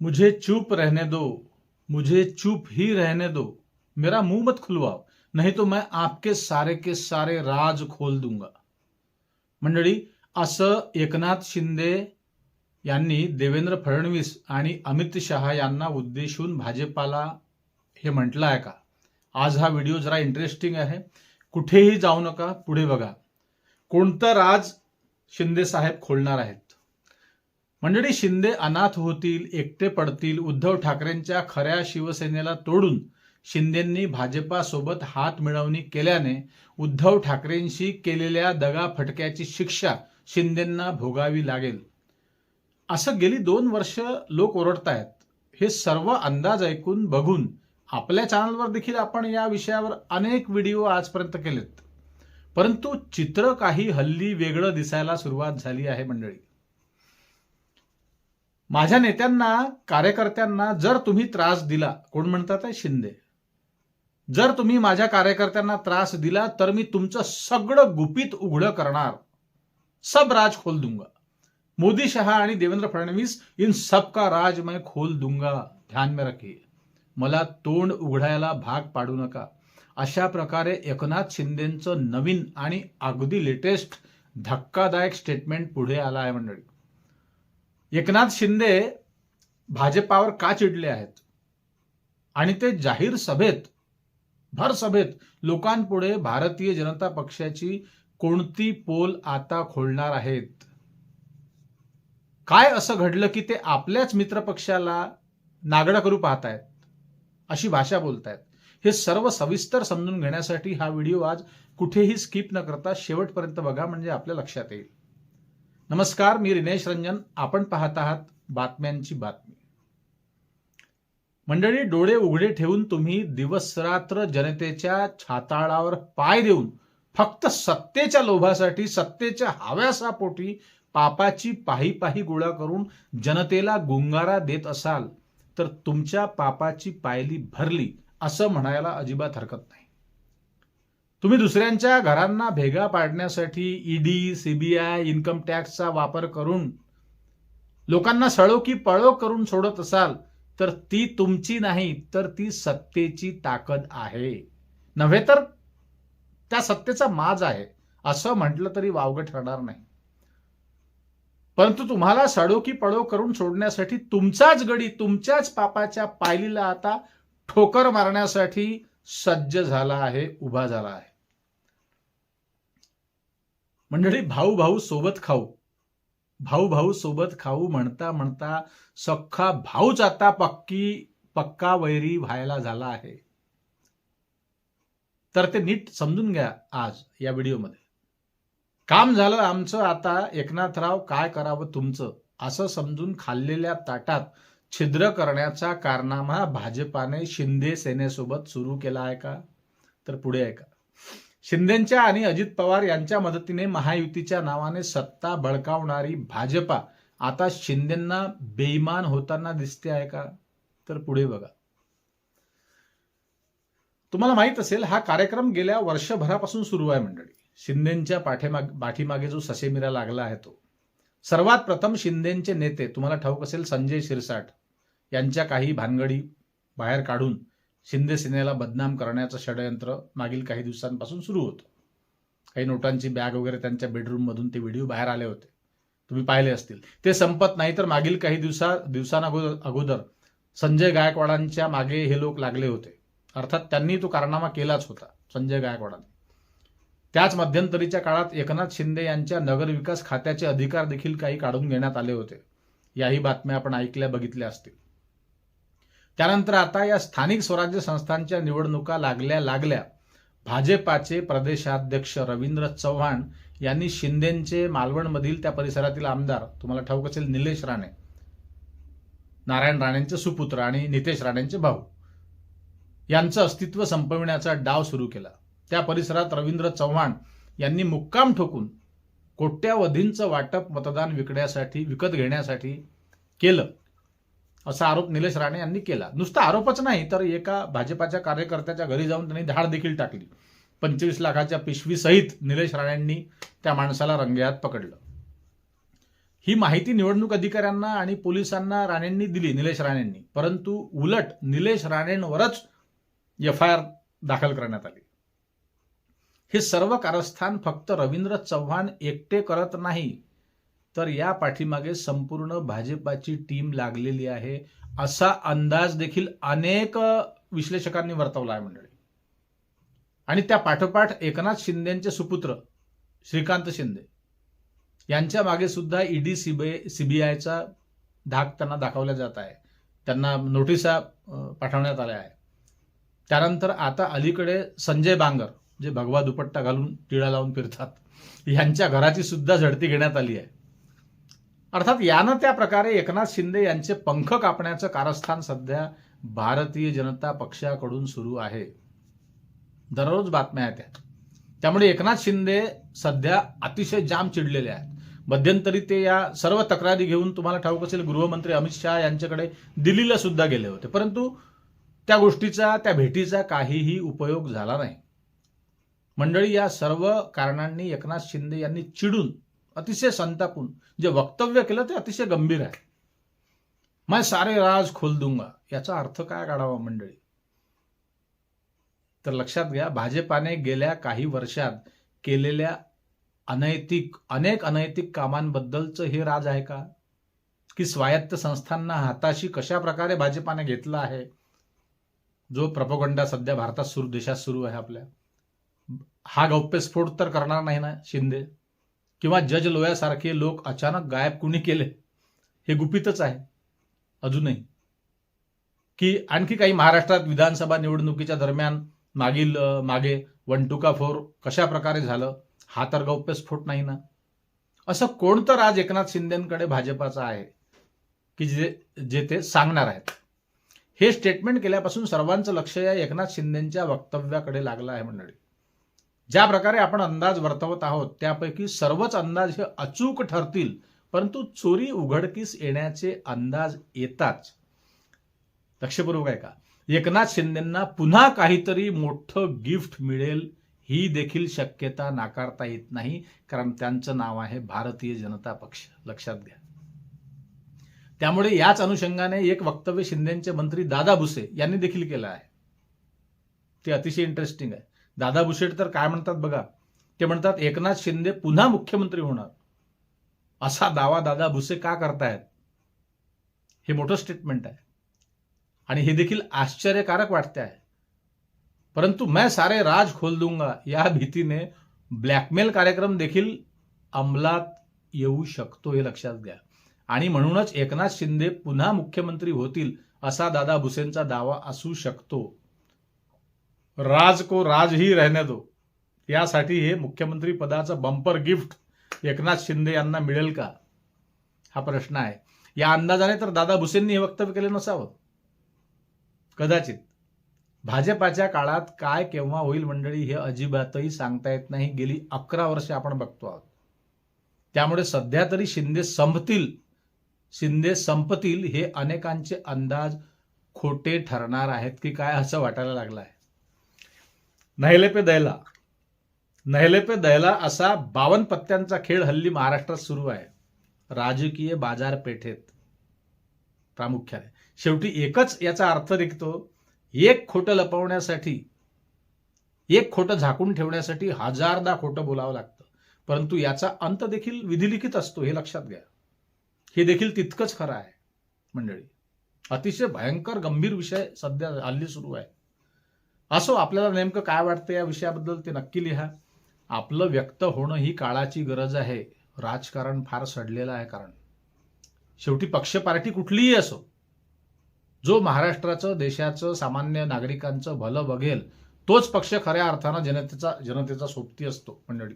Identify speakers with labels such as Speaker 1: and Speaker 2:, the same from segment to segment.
Speaker 1: मुझे चुप रहने दो मुझे चुप ही रहने दो। मेरा मुंह मत खुलवाओ नहीं तो मैं आपके सारे के सारे राज खोल दूंगा। मंडळी असं एकनाथ शिंदे यांनी देवेंद्र फडणवीस आणि अमित शहा यांना उद्देशून भाजपाला हे म्हटलं आहे का? आज हा व्हिडिओ जरा इंटरेस्टिंग आहे. कुठेही जाऊ नका पुढे बघा. कोणतं राज शिंदे साहेब खोलणार आहेत? मंडळी शिंदे अनाथ होतील एकटे पडतील उद्धव ठाकरेंच्या खऱ्या शिवसेनेला तोडून शिंदेंनी भाजपासोबत हात मिळवणी केल्याने उद्धव ठाकरेंशी केलेल्या दगा फटक्याची शिक्षा शिंदेंना भोगावी लागेल. असं गेली दोन वर्ष लोक ओरडतायत. हे सर्व अंदाज ऐकून बघून आपल्या चॅनलवर देखील आपण या विषयावर अनेक व्हिडिओ आजपर्यंत केलेत. परंतु चित्र काही हल्ली वेगळं दिसायला सुरुवात झाली आहे मंडळी. माझ्या नेत्यांना कार्यकर्त्यांना जर तुम्ही त्रास दिला कोण म्हणतात शिंदे. जर तुम्ही माझ्या कार्यकर्त्यांना त्रास दिला तर मी तुमचं सगळं गुपित उघडं करणार. सब राज खोल दूंगा. मोदी शहा आणि देवेंद्र फडणवीस इन सबका राज मैं खोल दूंगा. ध्यान में रखिए. मला तोंड उघडायला भाग पाडू नका. अशा प्रकारे एकनाथ शिंदेचं नवीन आणि अगदी लेटेस्ट धक्कादायक स्टेटमेंट पुढे आला आहे मंडळी. एकनाथ शिंदे भाजपावर का चिडले आहेत? आणि ते जाहीर सभेत भर सभेत लोकांपुढे भारतीय जनता पक्षाची कोणती पोल आता खोलणार आहेत? काय असं घडलं की ते आपल्याच मित्रपक्षाला नागडा करू पाहतायत? अशी भाषा बोलतायत. हे सर्व सविस्तर समजून घेण्यासाठी हा व्हिडिओ आज कुठेही स्किप न करता शेवटपर्यंत बघा म्हणजे आपल्या लक्षात येईल. नमस्कार मी रिनेश रंजन. आपण पाहत आहात बातम्यांची बातमी. मंडळी डोळे उघडे ठेवून तुम्ही दिवसरात्र जनतेच्या छाताळावर पाय देऊन फक्त सत्तेच्या लोभासाठी सत्तेच्या हव्यासापोटी पापाची पाही पाही गोळा करून जनतेला गुंगारा देत असाल तर तुमच्या पापाची पायली भरली असं म्हणायला अजिबात हरकत नाही. तुम्ही दुसऱ्यांच्या घरांना भेगा पाडण्यासाठी ईडी सीबीआय इन्कम टॅक्सचा वापर करून लोकांना सळो की पळो करून सोडत असाल तर ती तुमची नाही तर ती सत्तेची ताकद आहे. नव्हे तर त्या सत्तेचा माज आहे. असं म्हटलं तरी वावगं ठरणार नाही. परंतु तुम्हाला सडो की पळो करून सोडण्यासाठी तुमचाच गडी तुमच्याच पापाच्या पायलीला आता ठोकर मारण्यासाठी सज्ज झाला आहे उभा झाला आहे. मंडळी भाऊ भाऊ सोबत खाऊ. भाऊ भाऊ सोबत खाऊ म्हणता म्हणता सख्खा भाऊच आता पक्की पक्का वैरी व्हायला झाला आहे. तर ते नीट समजून घ्या आज या व्हिडिओमध्ये. काम झालं आमचं आता एकनाथराव काय करावं तुमचं? असं समजून खाल्लेल्या ताटात छिद्र करण्याचा कारनामा भाजपाने शिंदे सेनेसोबत सुरू केला आहे का? तर पुढे आहे का? शिंदेच्या आणि अजित पवार यांच्या मदतीने महायुतीच्या नावाने सत्ता बळकावणारी भाजपा आता शिंदेंना बेईमान होताना दिसते आहे का? तर पुढे बघा. तुम्हाला माहीत असेल हा कार्यक्रम गेल्या वर्षभरापासून सुरू आहे मंडळी. शिंदेच्या पाठीमाग पाठीमागे जो ससेमिरा लागला आहे तो. सर्वात प्रथम शिंदेचे नेते तुम्हाला ठाऊक असेल संजय शिरसाट यांच्या काही भानगडी बाहेर काढून शिंदे सेनेला बदनाम करण्याचं षडयंत्र मागील काही दिवसांपासून सुरू होतं. काही नोटांची बॅग वगैरे त्यांच्या बेडरूम मधून ते व्हिडिओ बाहेर आले होते. तुम्ही पाहिले असतील. ते संपत नाही तर मागील काही दिवसा दिवसांअगोदर अगोदर संजय गायकवाडांच्या मागे हे लोक लागले होते. अर्थात त्यांनी तो कारनामा केलाच होता संजय गायकवाडांनी. त्याच मध्यंतरीच्या काळात एकनाथ शिंदे यांच्या नगरविकास खात्याचे अधिकार देखील काही काढून घेण्यात आले होते. याही बातम्या आपण ऐकल्या बघितल्या असतील. त्यानंतर आता या स्थानिक स्वराज्य संस्थांच्या निवडणुका लागल्या लागल्या भाजपाचे प्रदेशाध्यक्ष रवींद्र चव्हाण यांनी शिंदेचे मालवणमधील त्या परिसरातील आमदार तुम्हाला ठाऊक असेल निलेश राणे नारायण राणेंचे सुपुत्र आणि नितेश राणेंचे भाऊ यांचं अस्तित्व संपविण्याचा डाव सुरू केला. त्या परिसरात रवींद्र चव्हाण यांनी मुक्काम ठोकून कोट्यावधींचं वाटप मतदान विकण्यासाठी विकत घेण्यासाठी केलं. असा आरोप निलेश राणे यांनी केला. नुसता आरोपच नाही तर एका भाजपाच्या कार्यकर्त्याच्या घरी जाऊन त्यांनी धाड देखील टाकली. पंचवीस लाखाच्या पिशवीसहित निलेश राणेंनी त्या माणसाला रंगयात पकडलं. ही माहिती निवडणूक अधिकाऱ्यांना आणि पोलिसांना राणेंनी दिली निलेश राणेंनी. परंतु उलट निलेश राणेंवरच एफ आय आर दाखल करण्यात आली. हे सर्व कारस्थान फक्त रवींद्र चव्हाण एकटे करत नाही तर या पाठीमागे संपूर्ण भाजपाची टीम लागलेली आहे. असा अंदाज देखील अनेक विश्लेषकांनी वर्तवला आहे मंडळी. आणि त्या पाठोपाठ एकनाथ शिंदेचे सुपुत्र श्रीकांत शिंदे यांच्या मागे सुद्धा ईडी सीबीआय सीबीआयचा धाक त्यांना दाखवला जात आहे. त्यांना नोटिसा पाठवण्यात आल्या आहे त्यानंतर आता अलीकडे संजय बांगर जे भगवा दुपट्टा घालून टिळा लावून फिरतात यांच्या घराची सुद्धा झडती घेण्यात आली आहे. अर्थात यानं त्या प्रकारे एकनाथ शिंदे यांचे पंख कापण्याचं कारस्थान सध्या भारतीय जनता पक्षाकडून सुरू आहे. दररोज बातम्या आहेत त्यामुळे एकनाथ शिंदे सध्या अतिशय जाम चिडलेले आहेत. मध्यंतरी ते या सर्व तक्रारी घेऊन तुम्हाला ठाऊक असेल गृहमंत्री अमित शहा यांच्याकडे दिल्लीला सुद्धा गेले होते. परंतु त्या गोष्टीचा त्या भेटीचा काहीही उपयोग झाला नाही. मंडळी या सर्व कारणांनी एकनाथ शिंदे यांनी चिडून अतिशय संतापून. जे वक्तव्य केलं ते अतिशय गंभीर आहे. मैं सारे राज खोल दूंगा. याचा अर्थ काय काढावा मंडळी? तर लक्षात घ्या भाजपाने गेल्या काही वर्षात केलेल्या अनैतिक अनेक अनैतिक कामांबद्दलचं हे राज आहे का? की स्वायत्त संस्थांना हाताशी कशा प्रकारे भाजपाने घेतलं आहे? जो प्रपोगंडा सध्या भारतात सुरू देशात सुरू आहे आपल्या. हा गौप्यस्फोट तर करणार नाही ना शिंदे? किंवा जज लोयासारखे लोक अचानक गायब कुणी केले? हे गुपितच आहे. अजूनही. की आणखी काही महाराष्ट्रात विधानसभा निवडणुकीच्या दरम्यान मागील मागे वन टू का फोर कशा प्रकारे झालं? हा तर गौप्यस्फोट नाही ना? असं कोणतं राज एकनाथ शिंदेकडे भाजपाचं आहे? की जे जे ते सांगणार आहेत? हे स्टेटमेंट केल्यापासून सर्वांचं लक्ष या एकनाथ शिंदेच्या वक्तव्याकडे लागलं आहे मंडळी. ज्या प्रकारे आपण अंदाज वर्तवत आहोत त्यापैकी सर्वच अंदाज हे अचूक ठरतील परंतु चोरी उघडकीस येण्याचे अंदाज येताच. लक्षपूर्वक आहे का एकनाथ शिंदेंना पुन्हा काहीतरी मोठं गिफ्ट मिळेल ही देखील शक्यता नाकारता येत नाही कारण त्यांचं नाव आहे भारतीय जनता पक्ष. लक्षात घ्या. त्यामुळे याच अनुषंगाने एक वक्तव्य शिंदेचे मंत्री दादा भुसे यांनी देखील केलं आहे. ते अतिशय इंटरेस्टिंग आहे. दादा भुसेट तर काय म्हणतात बघा? ते म्हणतात एकनाथ शिंदे पुन्हा मुख्यमंत्री होणार. असा दावा दादा भुसे का करतायत? हे मोठं स्टेटमेंट आहे. आणि हे देखील आश्चर्यकारक वाटते आहे परंतु मैं सारे राज खोल दूंगा या भीतीने ब्लॅकमेल कार्यक्रम देखील अंमलात येऊ शकतो हे लक्षात घ्या. आणि म्हणूनच एकनाथ शिंदे पुन्हा मुख्यमंत्री होतील असा दादा भुसेंचा दावा असू शकतो. राज को राज ही रहने दो. यासाठी हे मुख्यमंत्री पदाचं बंपर गिफ्ट एकनाथ शिंदे यांना मिळेल का? हा प्रश्न आहे. या अंदाजाने तर दादा भुसेंनी हे वक्तव्य केलं नसावं. कदाचित. भाजपाच्या काळात काय केव्हा होईल मंडळी हे अजिबातही सांगता येत नाही. गेली अकरा वर्षे आपण बघतो आहोत. त्यामुळे सध्या तरी शिंदे संपतील. शिंदे संपतील हे अनेकांचे अंदाज खोटे ठरणार आहेत की काय असं वाटायला लागलं आहे नहले पे दैला नहले पे दैला असा बावन पत्त्यांचा खेळ हल्ली महाराष्ट्रात सुरू आहे. राजकीय बाजारपेठेत. प्रामुख्याने. शेवटी एकच याचा अर्थ निघतो. एक खोटं लपवण्यासाठी एक खोटं झाकून ठेवण्यासाठी हजारदा खोटं बोलावं लागतं. परंतु याचा अंत देखील विधिलिखित असतो हे लक्षात घ्या. हे देखील तितकंच खरं आहे मंडळी. अतिशय भयंकर गंभीर विषय सध्या हल्ली सुरू आहे. असो आपल्याला नेमकं काय वाटतं या विषयाबद्दल ते नक्की लिहा. आपलं व्यक्त होणं ही काळाची गरज आहे. राजकारण फार सडलेलं आहे कारण. शेवटी पक्ष पार्टी कुठलीही असो जो महाराष्ट्राचं देशाचं सामान्य नागरिकांचं भलं बघेल तोच पक्ष खऱ्या अर्थानं जनतेचा जनतेचा सोबती असतो मंडळी.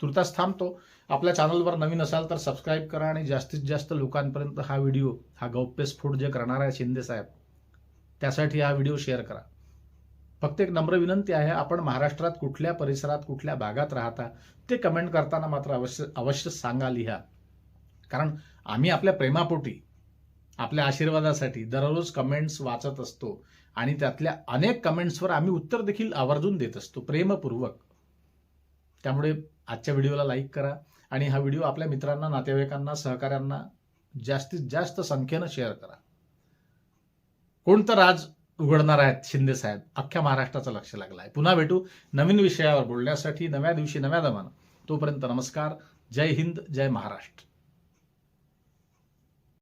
Speaker 1: तुर्तास थांबतो. आपल्या चॅनलवर नवीन असाल तर सबस्क्राईब करा आणि जास्तीत जास्त लोकांपर्यंत हा व्हिडिओ हा गौप्यस्फोट जे करणार आहे शिंदे साहेब त्यासाठी हा व्हिडिओ शेअर करा. फक्त एक नम्र विनंती आहे आपण महाराष्ट्रात कुठल्या परिसरात कुठल्या भागात राहता ते कमेंट करताना मात्र अवश्य अवश्य सांगा लिहा. कारण आम्ही आपल्या प्रेमापोटी आपल्या आशीर्वादासाठी दररोज कमेंट्स वाचत असतो आणि त्यातल्या अनेक कमेंट्सवर आम्ही उत्तर देखील आवर्जून देत असतो प्रेमपूर्वक. त्यामुळे आजच्या व्हिडिओला लाईक करा आणि हा व्हिडिओ आपल्या मित्रांना नातेवाईकांना सहकाऱ्यांना जास्तीत जास्त संख्येनं शेअर करा. कोणतं राज उघडणार आहेत शिंदे साहेब. अख्ख्या महाराष्ट्राचं लक्ष लागलं आहे पुन्हा भेटू नवीन विषयावर बोलण्यासाठी. नव्या दिवशी नव्या दमानं. तोपर्यंत नमस्कार. जय हिंद जय महाराष्ट्र.